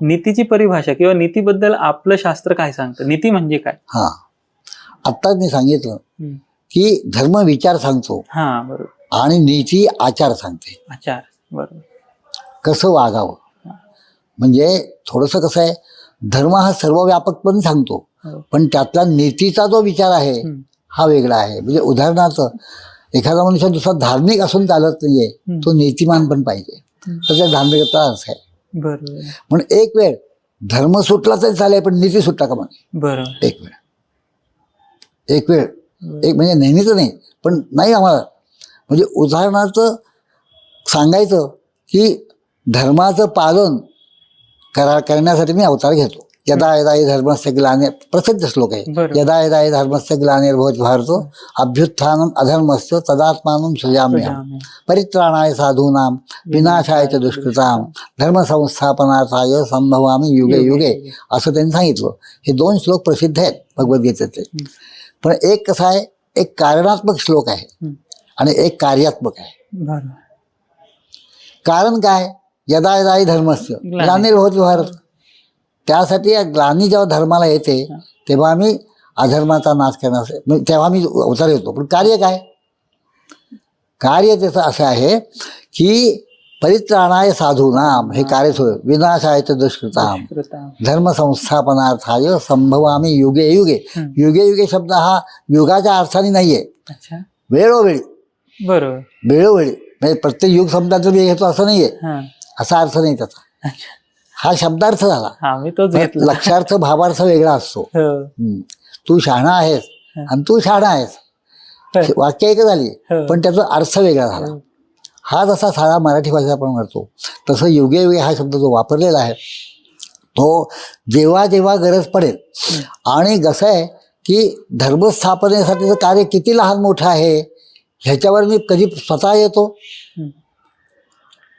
नीतीची परिभाषा किंवा नीतीबद्दल आपलं शास्त्र काय सांगतं नीती म्हणजे काय हा आत्ताच मी सांगितलं. की धर्म विचार सांगतो हा बरोबर आणि नीती आचार सांगते आचार बरोबर कसं वागावं म्हणजे थोडंसं कसं आहे धर्म हा सर्वव्यापकपणे सांगतो हो. पण त्यातला नीतीचा जो विचार आहे. हा वेगळा आहे म्हणजे उदाहरणार्थ एखादा मनुष्य दुसरा धार्मिक असून चालत नाहीये. तो नीतिमान पण पाहिजे. तर त्या धार्मिकता अर्थ आहे बरोबर. पण एक वेळ धर्म सुटला तरी चालेल पण नीती सुटला का म्हणे बरोबर. एक वेळ. एक वेळ. एक म्हणजे नेहमीच नाही पण नाही आम्हाला. म्हणजे उदाहरणार्थ सांगायचं की धर्माचं पालन करा करण्यासाठी मी अवतार घेतो. यदा यदा हि धर्मस्य ग्लाने प्रसिद्ध श्लोक आहे. यदा यदा हि धर्मस्य ग्लानिर्भवत भारतो अभ्युत्थानम अधर्मस्य तदात्मानं तुझ्या- परित्राणाय साधूनां विनाशाय च दुष्कृतां धर्मसंस्थापनार्थाय संभवामी युगे युगे। असं त्यांनी सांगितलं. हे दोन श्लोक प्रसिद्ध आहेत भगवद्गीतेचे. पण एक कसा आहे एक कारणात्मक श्लोक आहे. आणि एक कार्यात्मक आहे. कारण काय? यदा यदा हि धर्मस्य ग्लानी. ग्लानिर्भवती भारत. त्यासाठी या ग्लानी जेव्हा धर्माला येते तेव्हा आम्ही अधर्माचा नाश करण्यास म्हणजे तेव्हा मी अवतार येतो. पण कार्य काय? कार्य त्याचं असं आहे की परित्राणाय साधूनाम हे कार्य होय विनाशाय दुष्कृताम. कृता. धर्म संस्थापनार्थाय संभवामी युगे युगे. हम्म. युगे युगे शब्द हा युगाच्या अर्थाने नाहीये. अच्छा. वेळोवेळी. बरोबर. वेळोवेळी. म्हणजे प्रत्येक युग शब्दाचं मी घेतो असं नाहीये. हा. असा अर्थ नाही त्याचा. अच्छा. हा शब्दार्थ झाला हा मी तोच घेतला लक्षार्थ भावार्थ वेगळा असतो हो. हम्म. तू शहाणा आहेस. आणि तू शहाणा आहेस हो. वाक्य एक झाली हो. पण त्याचा अर्थ वेगळा झाला हो. हा जसा साधा मराठी भाषा आपण म्हणतो तसं युगे युगे हा शब्द जो वापरलेला आहे तो जेव्हा जेव्हा गरज पडेल आणि कसं आहे की धर्मस्थापनेसाठीचं कार्य किती लहान मोठं आहे ह्याच्यावर मी कधी स्वतः येतो.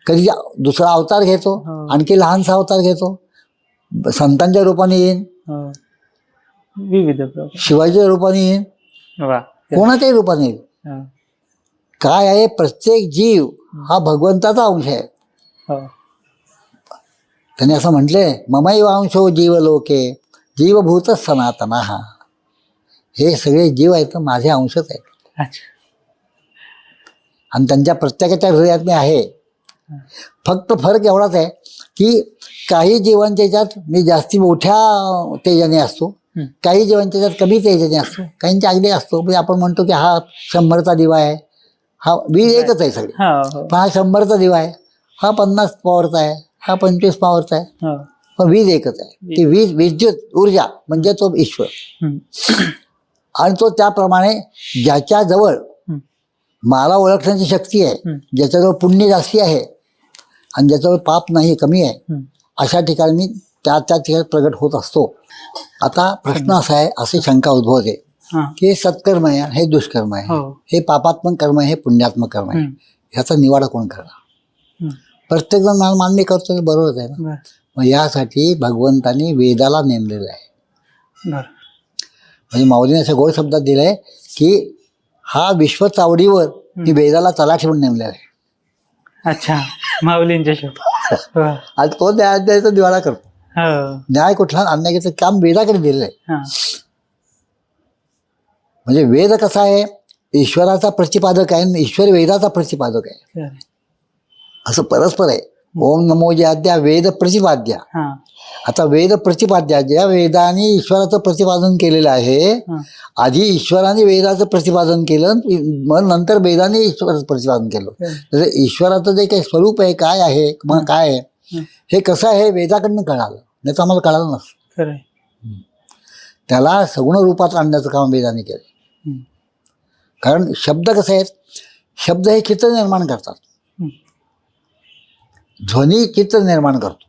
कधी दुसरा अवतार घेतो हो. आणखी लहानसा अवतार घेतो. संतांच्या रूपाने येईन. हो. विविध शिवाजीच्या रूपाने येईन. कोणाच्याही रूपाने येईल. हो. काय आहे? प्रत्येक जीव हा भगवंताचा अंश आहे. हो. त्यांनी असं म्हटले ममैव अंशो जीवलोके जीवभूत सनातन. हा हे सगळे जीव आहेत माझे अंशच आहेत. अच्छा. आणि त्यांच्या प्रत्येकाच्या हृदयात मी आहे. फक्त फरक एवढाच आहे की काही जीवांच्या मी जास्ती मोठ्या तेजाने असतो. काही जीवांच्या कमी तेजाने असतो. काहींच्या अगदी असतो म्हणजे आपण म्हणतो की हा शंभरचा दिवा आहे. हा वीज एकच आहे सगळे. हो हो. पण हा शंभरचा दिवा आहे. हा पन्नास पॉवरचा आहे. हा पंचवीस पॉवरचा आहे. हो. पण वीज एकच आहे. ती वीज विद्युत ऊर्जा म्हणजे तो ईश्वर. आणि तो त्याप्रमाणे ज्याच्याजवळ. मला ओळखण्याची शक्ती आहे. ज्याच्याजवळ पुण्य जास्ती आहे आणि ज्याच्याजवळ पाप नाही कमी आहे. अशा ठिकाणी मी त्या त्या ठिकाणी प्रगट होत असतो. आता प्रश्न असा आहे अशी शंका उद्भवते. की हे. सत्कर्म आहे हे दुष्कर्म आहे हो. हे पापात्मक कर्म आहे हे पुण्यात्मक कर्म आहे. ह्याचा निवाडा कोण करणार? हम्म. प्रत्येकजण मला मान्य करतो बरोबरच आहे ना? मग यासाठी भगवंतांनी वेदाला नेमलेलं आहे. म्हणजे माऊलीने अशा गोड शब्दात दिलंय की हा विश्व चावडीवर मी वेदाला तला ठेवून नेमलेला आहे. अच्छा. माऊलींच्या शब्द हो. आणि तो न्याय द्यायचा निवाडा करतो. हो. न्याय कुठला? अन्यायाचं काम वेदाकडे दिलेलं आहे. हा. म्हणजे वेद कसा आहे? ईश्वराचा प्रतिपादक आहे आणि ईश्वर वेदाचा प्रतिपादक आहे. असं परस्पर आहे. ओम नमो ज्याद्या वेद प्रतिपाद्या हा आता वेद प्रतिपाद्या ज्या वेदाने ईश्वराचं प्रतिपादन केलेलं आहे. आधी ईश्वराने वेदाचं प्रतिपादन केलं मग नंतर वेदाने ईश्वराचं प्रतिपादन केलं. तर ईश्वराचं जे काही स्वरूप आहे काय आहे मग काय आहे हं. कसं आहे वेदाकडनं कळालं नाही तर आम्हाला कळालं नसतं. त्याला सगुण रूपात आणण्याचं काम वेदाने केलं. कारण शब्द कसे आहेत शब्द हे चित्र निर्माण करतात. ध्वनी चित्र निर्माण करतो.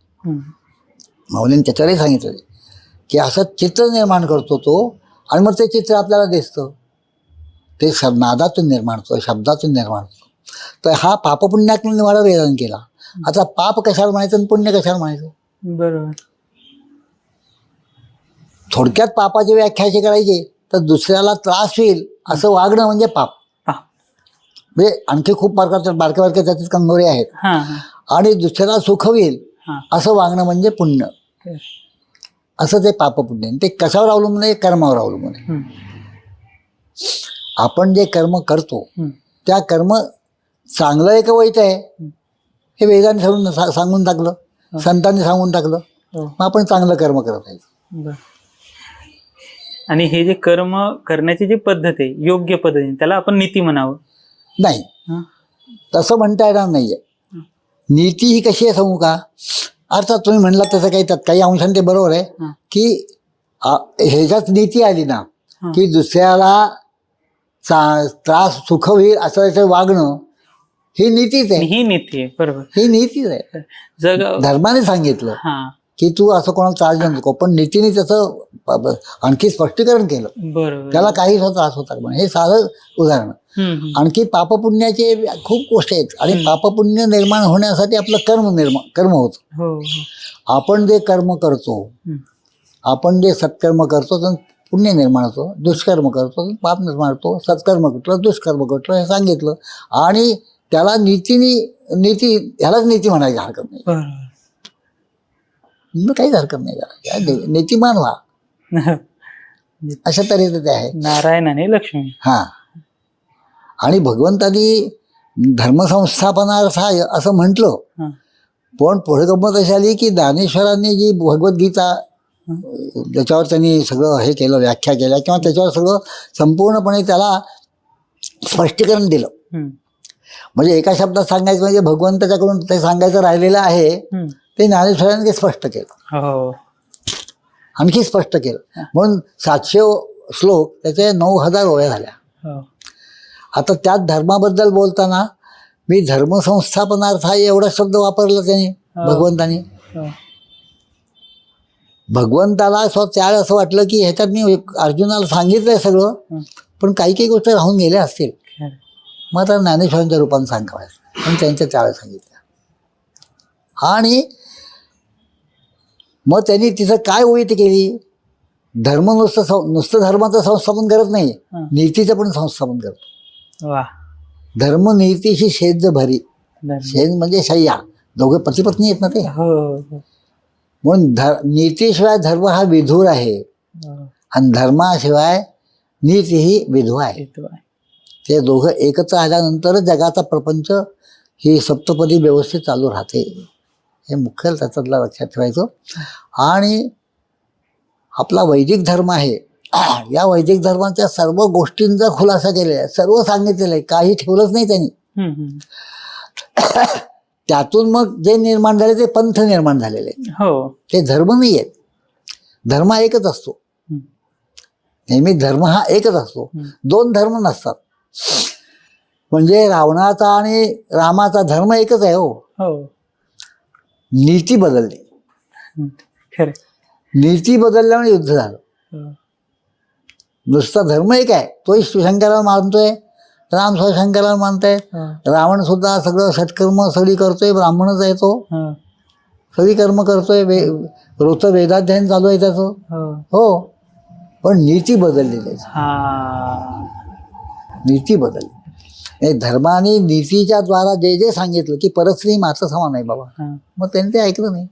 माऊलीने त्याच्यावरही सांगितलं. की असं चित्र निर्माण करतो तो आणि मग ते चित्र आपल्याला दिसतं. ते शब नादातून निर्माण होतं शब्दातून निर्माण होतं. तर हा पापपुण्यातून निवाडा वेदन केला. आता पाप कशाला म्हणायचं आणि पुण्य कशाला म्हणायचं? बरोबर. थोडक्यात पापाची व्याख्या अशी करायची तर दुसऱ्याला त्रास होईल असं वागणं म्हणजे पाप. म्हणजे आणखी खूप प्रकारच्या बारक्या बारक्या त्याच्यात कंगोरे आहेत. आणि दुसऱ्याला सुख होईल असं वागणं म्हणजे पुण्य असं ते पापपुण्य आहे. ते कशावर अवलंबून आहे कर्मावर अवलंबून आहे. आपण जे कर्म करतो. त्या कर्म चांगलं आहे का वाईट आहे हे वेदाने सांगून सांगून टाकलं संतांनी सांगून टाकलं हो. मग आपण चांगलं कर्म करत आहे. आणि हे जे कर्म करण्याची जी पद्धत आहे योग्य पद्धतीने त्याला आपण नीती म्हणावं नाही? तसं म्हणता येणार नाहीये. नीती ही कशी आहे सांगू का? अर्थात तुम्ही म्हणला तसं काही त्यात काही अंशाने ते बरोबर आहे. की आ, ह्याच्यात नीती आली ना. की दुसऱ्याला चा त्रास सुख होईल असं याचं वागणं ही नीतीच आहे. ही नीती आहे बरोबर. ही नीतीच आहे. जग धर्माने सांगितलं. हा. की तू असं कोणाला त्रास देऊ नको. पण नीतीने त्याचं आणखी स्पष्टीकरण केलं. बरोबर. त्याला काही त्रास होता म्हणून हे साधं उदाहरण. आणखी पापपुण्याचे खूप गोष्टी आहेत. आणि पापपुण्य निर्माण होण्यासाठी आपलं कर्म निर्माण कर्म होतं. हो हो. आपण जे कर्म करतो. आपण जे सत्कर्म करतो तर पुण्य निर्माण होतो दुष्कर्म करतो तर पाप निर्माण होतो सत्कर्म कुठलं दुष्कर्म कुठलं हे सांगितलं. आणि त्याला नीतीनी नीती ह्यालाच नीती म्हणायची हरकत नाही. मग काहीच हरकत नाही त्याला या नि- नीतिमान व्हा. अशा तऱ्हेचं ते आहे. नारायण आणि लक्ष्मी. हां. आणि भगवंतानी धर्मसंस्थापनार्थ असं म्हटलं. पण पुढे गंमत अशी आली की ज्ञानेश्वरांनी जी भगवद्गीता त्याच्यावर त्यांनी सगळं हे केलं व्याख्या केल्या किंवा त्याच्यावर सगळं संपूर्णपणे त्याला स्पष्टीकरण दिलं. म्हणजे एका शब्दात सांगायचं म्हणजे भगवंताच्याकडून ते सांगायचं राहिलेलं आहे. ते ज्ञानेश्वरांनी स्पष्ट केलं. हो आणखी स्पष्ट केलं. म्हणून सातशे श्लोक त्याचे नऊ हजार ओळ्या झाल्या. हो. आता त्याच धर्माबद्दल बोलताना मी धर्मसंस्थापनार्थ हा एवढा शब्द वापरला त्यांनी हो. भगवंतानी. हो. भगवंताला स्व त्यावेळी असं वाटलं की ह्याच्यात मी अर्जुनाला सांगितलंय सगळं हं. पण काही काही गोष्टी राहून गेल्या असतील. मग आता ज्ञानेश्वरांच्या रूपाने सांगाव्या पण त्यांच्या त्यावेळेस सांगितल्या. आणि मग त्यांनी तिथं काय ओळी केली? धर्म नुसतं नुसतं धर्माचं संस्थापन करत नाही हं. नीतीचं पण संस्थापन करतो. वा. धर्म नीतीशी शेज भरी. शेज म्हणजे शय्या. दोघे पती पत्नी आहेत ना ते? हो हो, म्हणून धर नीतीशिवाय धर्म हा विधूर आहे. हो. आणि धर्माशिवाय नीती ही विधू आहे. येतो आहे. ते दोघं एकत्र आल्यानंतरच जगाचा प्रपंच ही सप्तपदी व्यवस्थित चालू राहते. हे मुख्य त्याच्यातला लक्षात ठेवायचं. आणि आपला वैदिक धर्म आहे. या वैदिक धर्माच्या सर्व गोष्टींचा खुलासा केलेला आहे. सर्व सांगितलेलं आहे. काही ठेवलंच नाही त्यांनी. त्यातून मग जे निर्माण झाले ते पंथ निर्माण झालेले. हो. ते धर्म नाही आहेत. धर्म एकच असतो. नेहमी धर्म हा एकच असतो. दोन धर्म नसतात. म्हणजे रावणाचा आणि रामाचा धर्म एकच आहे हो. हो. नीती बदलली. खरं. नीती बदलल्यामुळे युद्ध झालं. नुसता धर्म एक आहे. तोही शिवशंकराला मानतोय राम शिवशंकराला मानताय. रावण सुद्धा सगळं सत्कर्म सगळी करतोय ब्राह्मणच आहे तो. सगळी कर्म करतोय वे रोजचं वेदाध्ययन चालू आहे त्याचं. हो. पण नीती बदलली त्याची. नीती बदलली. हे धर्माने नीतीच्या द्वारा जे जे सांगितलं की परस्त्री मात्र समान आहे बाबा. मग त्यांनी ते ऐकलं नाही.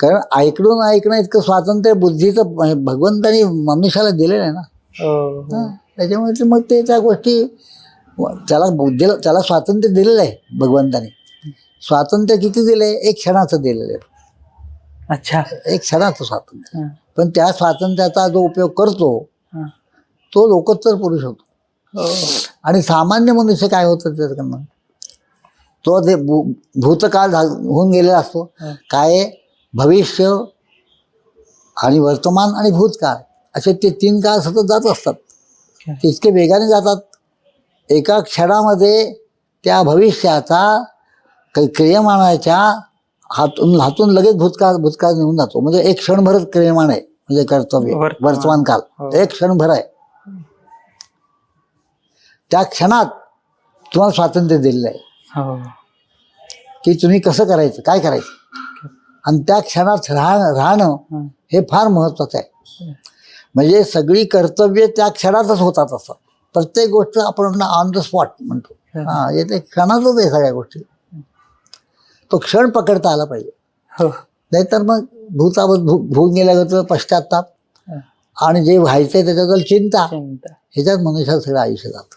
कारण ऐकून ऐकणं इतकं स्वातंत्र्य बुद्धीचं भगवंतानी मनुष्याला दिलेलं आहे ना हो, हो. त्याच्यामुळे मग ते त्या गोष्टी त्याला बुद्धीला त्याला स्वातंत्र्य दिलेलं आहे भगवंताने स्वातंत्र्य किती दिले एक क्षणाचं दिलेलं आहे अच्छा एक क्षणाचं स्वातंत्र्य. पण त्या स्वातंत्र्याचा जो उपयोग करतो हा. तो लोकोत्तर पुरुष होतो. आणि सामान्य मनुष्य काय होतं त्याच्याकडनं? तो ते भूतकाळ होऊन गेलेला असतो. काय? भविष्य आणि वर्तमान आणि भूतकाळ. असे ते तीन काळ सतत जात असतात. ते इतके वेगाने जातात. एका क्षणामध्ये त्या भविष्याचा काही क्रियमानाच्या हातून हातून लगेच भूतकाळ भूतकाळ निघून जातो. म्हणजे एक क्षणभरच क्रियमान आहे. म्हणजे कर्तव्य. वर्तमान. वर्तमान काल हो. एक क्षणभर आहे. त्या क्षणात तुम्हाला स्वातंत्र्य दिलेलं आहे. हो. की तुम्ही कसं करायचं काय करायचं? आणि त्या क्षणात राह राहणं हा. फार महत्वाचं आहे. म्हणजे सगळी कर्तव्य त्या क्षणातच होतात असतात प्रत्येक गोष्ट आपण ऑन द स्पॉट म्हणतो. हा. हा हे ते क्षणातच आहे सगळ्या गोष्टी. तो क्षण पकडता आला पाहिजे. हो. नाहीतर मग भूतावत भू भूक गेल्यागत पश्चाताप. आणि जे व्हायचंय त्याच्याबद्दल चिंता. चिंता. ह्याच्यात मनुष्याचं सगळं आयुष्य जातं.